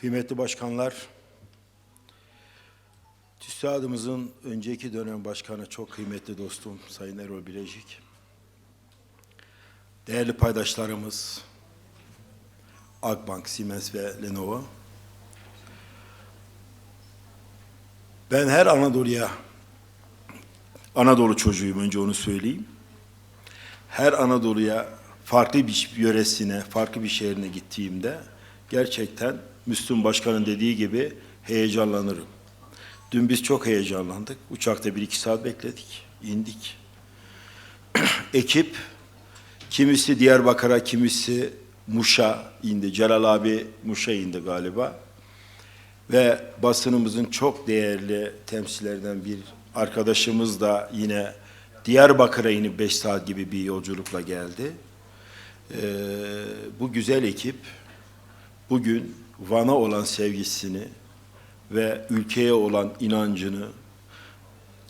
Kıymetli başkanlar, TÜSİAD'ımızın önceki dönem başkanı çok kıymetli dostum Sayın Erol Bilecik, değerli paydaşlarımız Akbank, Siemens ve Lenovo, ben her Anadolu'ya, Anadolu çocuğuyum önce onu söyleyeyim, her Anadolu'ya farklı bir yöresine, farklı bir şehrine gittiğimde gerçekten Müslüm Başkan'ın dediği gibi heyecanlanırım. Dün biz çok heyecanlandık. Uçakta bir iki saat bekledik. indik. Ekip kimisi Diyarbakır'a, kimisi Muş'a indi. Celal abi Muş'a indi galiba. Ve basınımızın çok değerli temsillerden bir arkadaşımız da yine Diyarbakır'a inip 5 saat gibi bir yolculukla geldi. Ee, bu güzel ekip bugün Van'a olan sevgisini ve ülkeye olan inancını,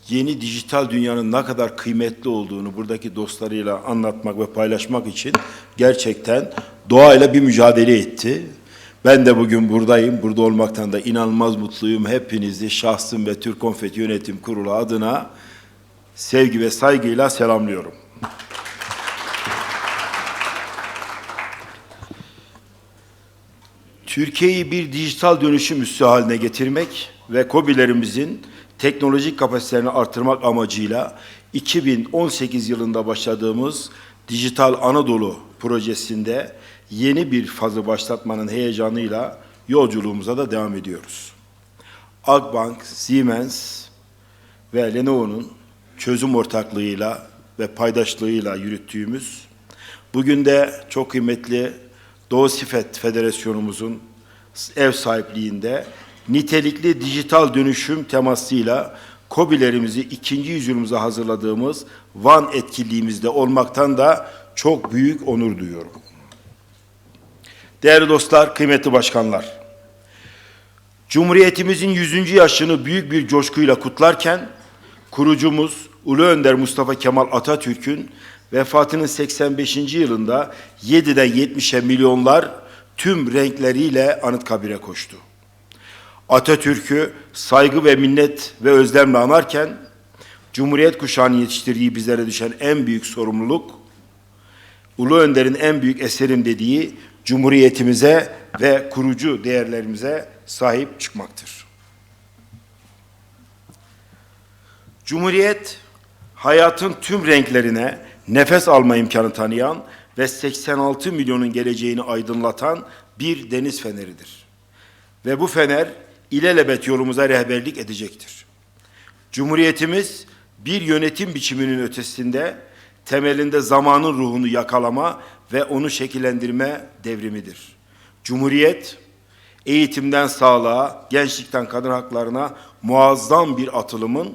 yeni dijital dünyanın ne kadar kıymetli olduğunu buradaki dostlarıyla anlatmak ve paylaşmak için gerçekten doğayla bir mücadele etti. Ben de bugün buradayım. Burada olmaktan da inanılmaz mutluyum. Hepinizi şahsım ve Türk Konfeti Yönetim Kurulu adına sevgi ve saygıyla selamlıyorum. Türkiye'yi bir dijital dönüşüm üssü haline getirmek ve KOBİ'lerimizin teknolojik kapasitelerini artırmak amacıyla 2018 yılında başladığımız Dijital Anadolu projesinde yeni bir fazı başlatmanın heyecanıyla yolculuğumuza da devam ediyoruz. Akbank, Siemens ve Lenovo'nun çözüm ortaklığıyla ve paydaşlığıyla yürüttüğümüz bugün de çok kıymetli Doğu Sifet Federasyonumuzun ev sahipliğinde nitelikli dijital dönüşüm temasıyla KOBİ'lerimizi ikinci yüzyılımıza hazırladığımız Van etkinliğimizde olmaktan da çok büyük onur duyuyorum. Değerli dostlar, kıymetli başkanlar, Cumhuriyetimizin 100. yaşını büyük bir coşkuyla kutlarken, kurucumuz Ulu Önder Mustafa Kemal Atatürk'ün vefatının 85. yılında 7'den 70'e milyonlar tüm renkleriyle Anıtkabir'e koştu. Atatürk'ü saygı ve minnet ve özlemle anarken, Cumhuriyet kuşağını yetiştirdiği bizlere düşen en büyük sorumluluk, Ulu Önder'in en büyük eserim dediği Cumhuriyetimize ve kurucu değerlerimize sahip çıkmaktır. Cumhuriyet, hayatın tüm renklerine nefes alma imkanı tanıyan ve 86 milyonun geleceğini aydınlatan bir deniz feneridir. Ve bu fener ilelebet yolumuza rehberlik edecektir. Cumhuriyetimiz bir yönetim biçiminin ötesinde temelinde zamanın ruhunu yakalama ve onu şekillendirme devrimidir. Cumhuriyet eğitimden sağlığa, gençlikten kadın haklarına muazzam bir atılımın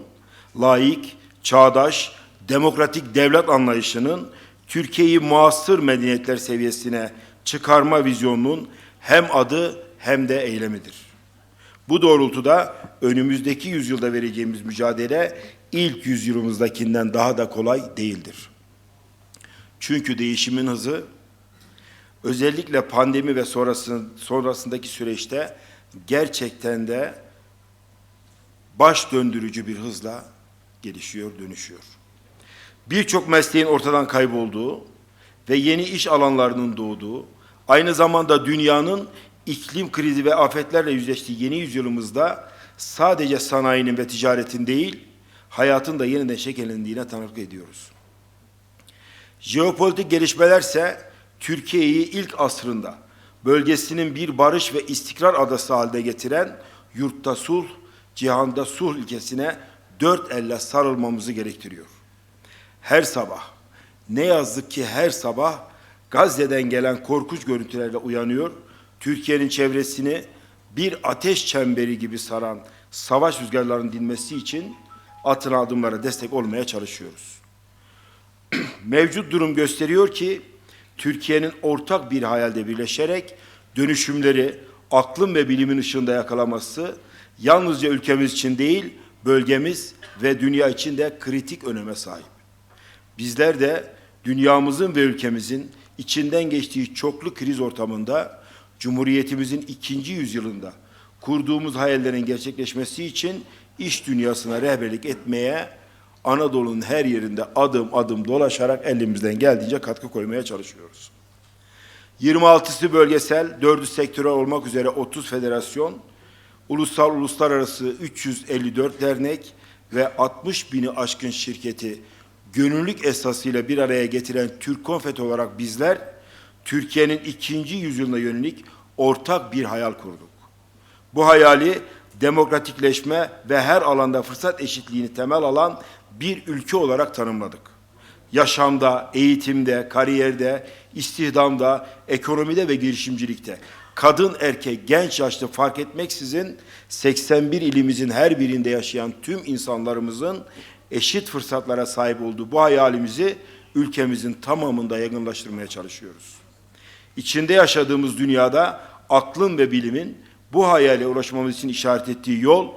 layık, çağdaş, demokratik devlet anlayışının Türkiye'yi muasır medeniyetler seviyesine çıkarma vizyonunun hem adı hem de eylemidir. Bu doğrultuda önümüzdeki yüzyılda vereceğimiz mücadele ilk yüzyılımızdakinden daha da kolay değildir. Çünkü değişimin hızı özellikle pandemi ve sonrasındaki süreçte gerçekten de baş döndürücü bir hızla gelişiyor, dönüşüyor. Birçok mesleğin ortadan kaybolduğu ve yeni iş alanlarının doğduğu, aynı zamanda dünyanın iklim krizi ve afetlerle yüzleştiği yeni yüzyılımızda sadece sanayinin ve ticaretin değil, hayatın da yeniden şekillendiğine tanıklık ediyoruz. Jeopolitik gelişmelerse Türkiye'yi ilk asrında bölgesinin bir barış ve istikrar adası haline getiren yurtta sulh, cihanda sulh ilkesine dört elle sarılmamızı gerektiriyor. Her sabah, ne yazık ki her sabah Gazze'den gelen korkunç görüntülerle uyanıyor, Türkiye'nin çevresini bir ateş çemberi gibi saran savaş rüzgarlarının dinmesi için atılan adımlara destek olmaya çalışıyoruz. Mevcut durum gösteriyor ki Türkiye'nin ortak bir hayalde birleşerek dönüşümleri aklın ve bilimin ışığında yakalaması yalnızca ülkemiz için değil, bölgemiz ve dünya için de kritik öneme sahip. Bizler de dünyamızın ve ülkemizin içinden geçtiği çoklu kriz ortamında Cumhuriyetimizin ikinci yüzyılında kurduğumuz hayallerin gerçekleşmesi için iş dünyasına rehberlik etmeye Anadolu'nun her yerinde adım adım dolaşarak elimizden geldiğince katkı koymaya çalışıyoruz. 26'sı bölgesel, 4'ü sektörel olmak üzere 30 federasyon, ulusal uluslararası 354 dernek ve 60 bini aşkın şirketi gönüllülük esasıyla bir araya getiren Türk Konfet olarak bizler Türkiye'nin ikinci yüzyılına yönelik ortak bir hayal kurduk. Bu hayali demokratikleşme ve her alanda fırsat eşitliğini temel alan bir ülke olarak tanımladık. Yaşamda, eğitimde, kariyerde, istihdamda, ekonomide ve girişimcilikte kadın erkek genç yaşlı fark etmeksizin 81 ilimizin her birinde yaşayan tüm insanlarımızın eşit fırsatlara sahip olduğu bu hayalimizi ülkemizin tamamında yaygınlaştırmaya çalışıyoruz. İçinde yaşadığımız dünyada aklın ve bilimin bu hayale ulaşmamız için işaret ettiği yol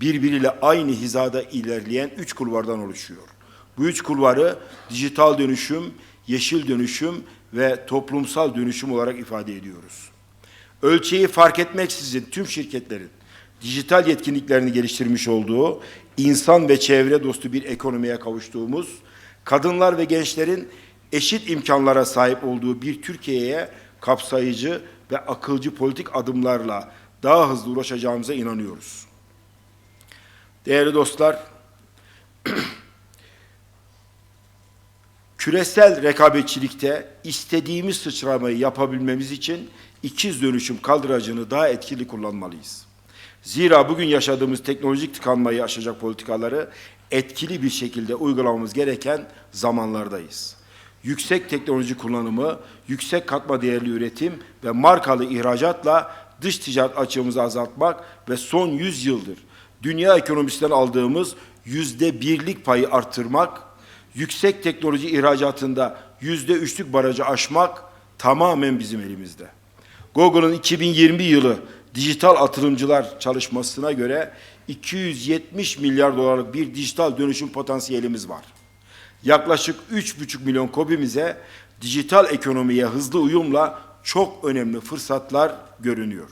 birbiriyle aynı hizada ilerleyen üç kulvardan oluşuyor. Bu üç kulvarı dijital dönüşüm, yeşil dönüşüm ve toplumsal dönüşüm olarak ifade ediyoruz. Ölçeği fark etmeksizin tüm şirketlerin dijital yetkinliklerini geliştirmiş olduğu, insan ve çevre dostu bir ekonomiye kavuştuğumuz, kadınlar ve gençlerin eşit imkanlara sahip olduğu bir Türkiye'ye kapsayıcı ve akılcı politik adımlarla daha hızlı ulaşacağımıza inanıyoruz. Değerli dostlar, küresel rekabetçilikte istediğimiz sıçramayı yapabilmemiz için ikiz dönüşüm kaldıracını daha etkili kullanmalıyız. Zira bugün yaşadığımız teknolojik tıkanmayı aşacak politikaları etkili bir şekilde uygulamamız gereken zamanlardayız. Yüksek teknoloji kullanımı, yüksek katma değerli üretim ve markalı ihracatla dış ticaret açığımızı azaltmak ve son 100 yıldır dünya ekonomisinden aldığımız yüzde birlik payı arttırmak, yüksek teknoloji ihracatında yüzde üçlük barajı aşmak tamamen bizim elimizde. Google'ın 2020 yılı dijital atılımcılar çalışmasına göre 270 milyar dolarlık bir dijital dönüşüm potansiyelimiz var. Yaklaşık 3,5 milyon kobimize dijital ekonomiye hızlı uyumla çok önemli fırsatlar görünüyor.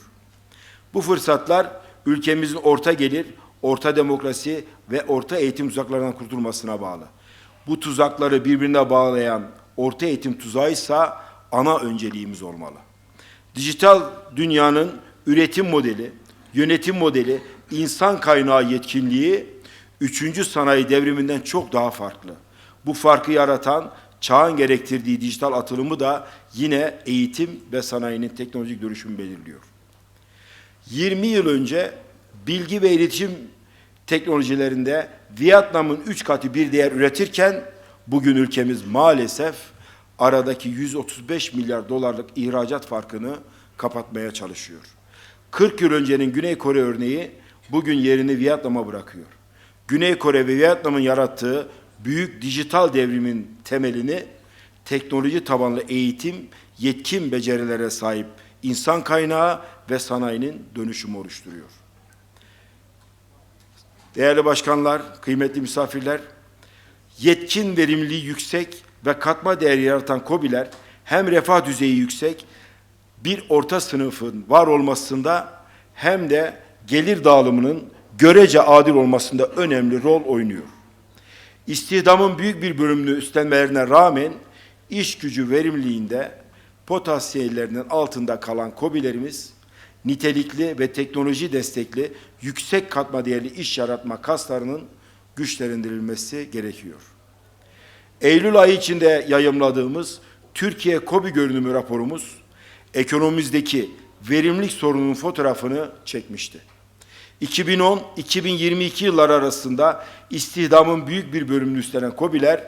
Bu fırsatlar ülkemizin orta gelir, orta demokrasi ve orta eğitim tuzaklarından kurtulmasına bağlı. Bu tuzakları birbirine bağlayan orta eğitim tuzağıysa ana önceliğimiz olmalı. Dijital dünyanın üretim modeli, yönetim modeli, insan kaynağı yetkinliği üçüncü sanayi devriminden çok daha farklı. Bu farkı yaratan çağın gerektirdiği dijital atılımı da yine eğitim ve sanayinin teknolojik dönüşümü belirliyor. 20 yıl önce bilgi ve iletişim teknolojilerinde Vietnam'ın üç katı bir değer üretirken bugün ülkemiz maalesef aradaki 135 milyar dolarlık ihracat farkını kapatmaya çalışıyor. 40 yıl öncenin Güney Kore örneği bugün yerini Vietnam'a bırakıyor. Güney Kore ve Vietnam'ın yarattığı büyük dijital devrimin temelini teknoloji tabanlı eğitim, yetkin becerilere sahip insan kaynağı ve sanayinin dönüşümü oluşturuyor. Değerli başkanlar, kıymetli misafirler, yetkin verimliliği yüksek ve katma değer yaratan KOBİ'ler hem refah düzeyi yüksek bir orta sınıfın var olmasında hem de gelir dağılımının görece adil olmasında önemli rol oynuyor. İstihdamın büyük bir bölümünü üstlenmelerine rağmen iş gücü verimliliğinde potansiyellerinin altında kalan KOBİ'lerimiz nitelikli ve teknoloji destekli yüksek katma değerli iş yaratma kaslarının güçlendirilmesi gerekiyor. Eylül ayı içinde yayımladığımız Türkiye KOBİ görünümü raporumuz ekonomimizdeki verimlilik sorununun fotoğrafını çekmişti. 2010-2022 yıllar arasında istihdamın büyük bir bölümünü üstlenen KOBİ'ler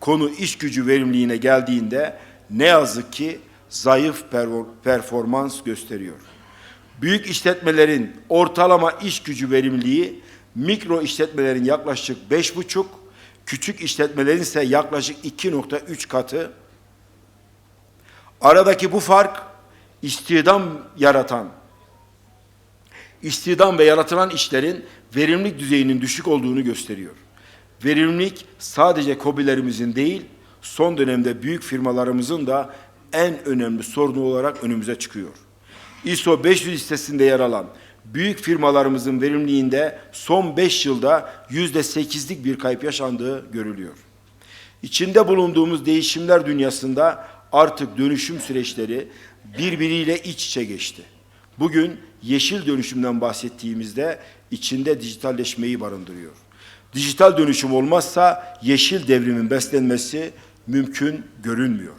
konu iş gücü verimliliğine geldiğinde ne yazık ki zayıf performans gösteriyor. Büyük işletmelerin ortalama iş gücü verimliliği mikro işletmelerin yaklaşık beş buçuk, küçük işletmelerin ise yaklaşık 2.3 katı. Aradaki bu fark istihdam yaratan, istihdam ve yaratılan işlerin verimlilik düzeyinin düşük olduğunu gösteriyor. Verimlilik sadece kobilerimizin değil, son dönemde büyük firmalarımızın da en önemli sorunu olarak önümüze çıkıyor. ISO 500 listesinde yer alan büyük firmalarımızın verimliliğinde son 5 yılda %8'lik bir kayıp yaşandığı görülüyor. İçinde bulunduğumuz değişimler dünyasında artık dönüşüm süreçleri birbiriyle iç içe geçti. Bugün yeşil dönüşümden bahsettiğimizde içinde dijitalleşmeyi barındırıyor. Dijital dönüşüm olmazsa yeşil devrimin beslenmesi mümkün görünmüyor.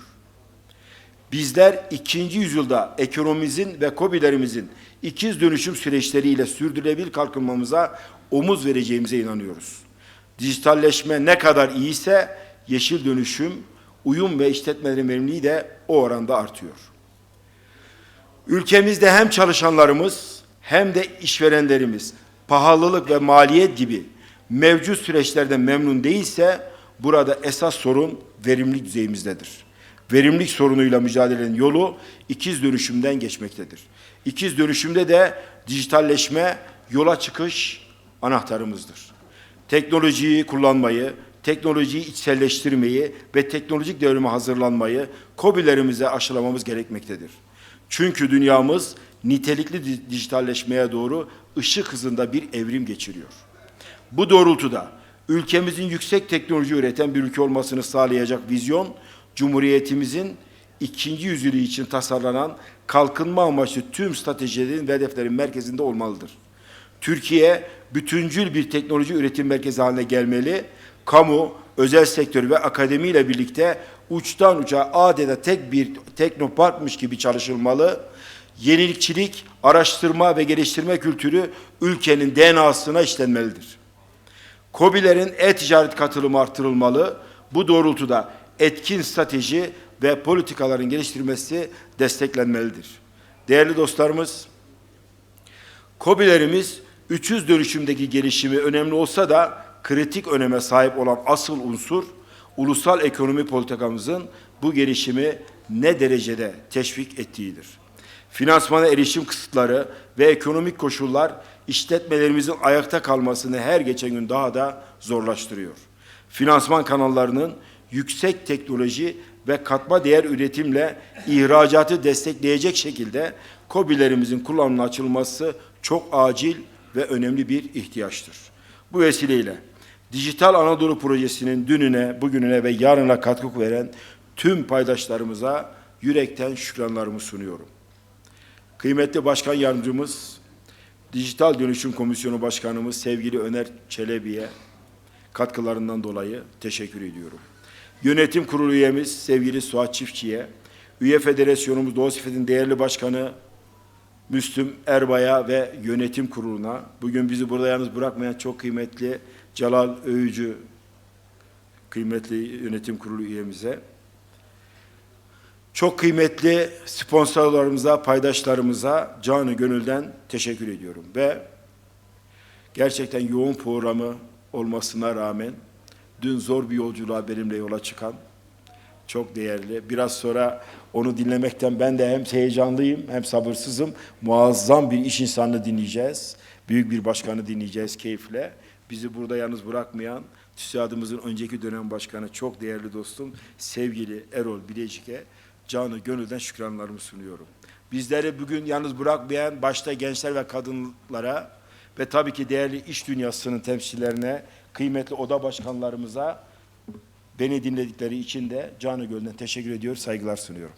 Bizler ikinci yüzyılda ekonomimizin ve kobilerimizin ikiz dönüşüm süreçleriyle sürdürülebilir kalkınmamıza omuz vereceğimize inanıyoruz. Dijitalleşme ne kadar iyiyse yeşil dönüşüm, uyum ve işletmelerin verimliliği de o oranda artıyor. Ülkemizde hem çalışanlarımız hem de işverenlerimiz pahalılık ve maliyet gibi mevcut süreçlerden memnun değilse burada esas sorun verimlilik düzeyimizdedir. Verimlilik sorunuyla mücadelenin yolu ikiz dönüşümden geçmektedir. İkiz dönüşümde de dijitalleşme yola çıkış anahtarımızdır. Teknolojiyi kullanmayı, teknolojiyi içselleştirmeyi ve teknolojik devrime hazırlanmayı KOBİ'lerimize aşılamamız gerekmektedir. Çünkü dünyamız nitelikli di- dijitalleşmeye doğru ışık hızında bir evrim geçiriyor. Bu doğrultuda ülkemizin yüksek teknoloji üreten bir ülke olmasını sağlayacak vizyon, Cumhuriyetimizin ikinci yüzyılı için tasarlanan kalkınma amaçlı tüm stratejilerin ve hedeflerin merkezinde olmalıdır. Türkiye bütüncül bir teknoloji üretim merkezi haline gelmeli. Kamu, özel sektör ve akademiyle birlikte uçtan uca adeta tek bir teknoparkmış gibi çalışılmalı. Yenilikçilik, araştırma ve geliştirme kültürü ülkenin DNA'sına işlenmelidir. KOBİ'lerin e-ticaret katılımı artırılmalı. Bu doğrultuda etkin strateji ve politikaların geliştirilmesi desteklenmelidir. Değerli dostlarımız, KOBİ'lerimiz 300 dönüşümdeki gelişimi önemli olsa da kritik öneme sahip olan asıl unsur ulusal ekonomi politikamızın bu gelişimi ne derecede teşvik ettiğidir. Finansmana erişim kısıtları ve ekonomik koşullar işletmelerimizin ayakta kalmasını her geçen gün daha da zorlaştırıyor. Finansman kanallarının yüksek teknoloji ve katma değer üretimle ihracatı destekleyecek şekilde KOBİ'lerimizin kullanımına açılması çok acil ve önemli bir ihtiyaçtır. Bu vesileyle Dijital Anadolu Projesi'nin dününe, bugününe ve yarına katkı veren tüm paydaşlarımıza yürekten şükranlarımı sunuyorum. Kıymetli Başkan Yardımcımız, Dijital Dönüşüm Komisyonu Başkanımız sevgili Öner Çelebi'ye katkılarından dolayı teşekkür ediyorum. Yönetim Kurulu üyemiz sevgili Suat Çiftçi'ye, Üye Federasyonumuz Doğu Sifet'in değerli başkanı Müslüm Erbay'a ve yönetim kuruluna, bugün bizi burada yalnız bırakmayan çok kıymetli Celal Öğücü, kıymetli yönetim kurulu üyemize, çok kıymetli sponsorlarımıza, paydaşlarımıza canı gönülden teşekkür ediyorum. Ve gerçekten yoğun programı olmasına rağmen dün zor bir yolculuğa benimle yola çıkan çok değerli. Biraz sonra onu dinlemekten ben de hem heyecanlıyım hem sabırsızım. Muazzam bir iş insanını dinleyeceğiz. Büyük bir başkanı dinleyeceğiz keyifle. Bizi burada yalnız bırakmayan TÜSİAD'ımızın önceki dönem başkanı çok değerli dostum sevgili Erol Bilecik'e canı gönülden şükranlarımı sunuyorum. Bizleri bugün yalnız bırakmayan başta gençler ve kadınlara ve tabii ki değerli iş dünyasının temsilcilerine, kıymetli oda başkanlarımıza beni dinledikleri için de canı gönülden teşekkür ediyor, saygılar sunuyorum.